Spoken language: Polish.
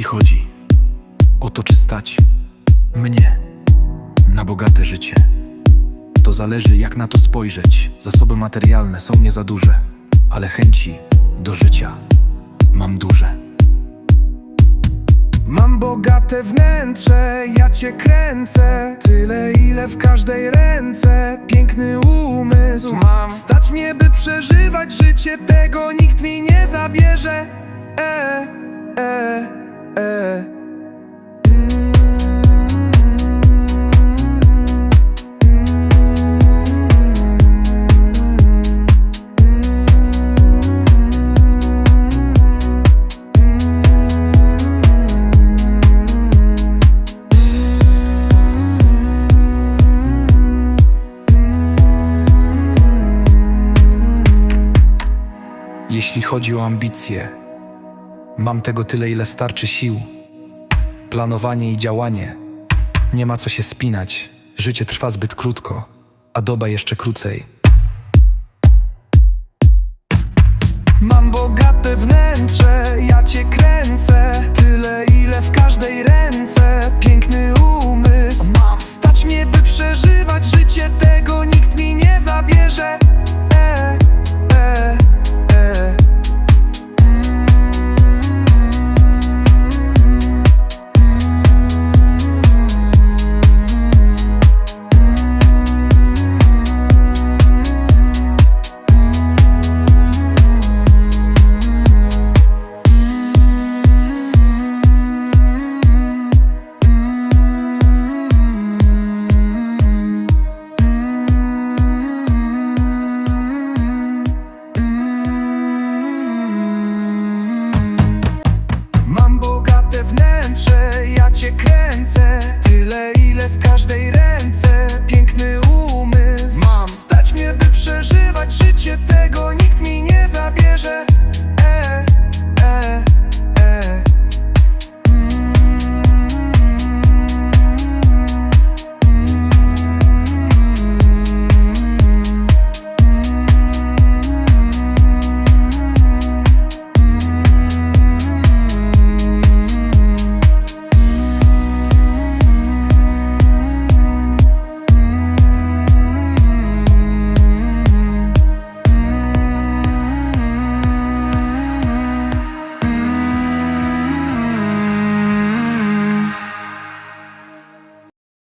Jeśli chodzi. O to, czy stać mnie na bogate życie, to zależy jak na to spojrzeć. Zasoby materialne są nie za duże, ale chęci do życia mam duże. Mam bogate wnętrze, ja cię kręcę. Tyle ile w każdej ręce. Piękny umysł. Mam. Stać mnie by przeżywać życie Tego nikt mi nie zabierze. E, e, Jeśli chodzi o ambicje, mam tego tyle, ile starczy sił. Planowanie i działanie. Nie ma co się spinać. Życie trwa zbyt krótko, a doba jeszcze krócej. Mam bogate wnętrze, ja cię kręcę. Tyle, ile w każdej ręce.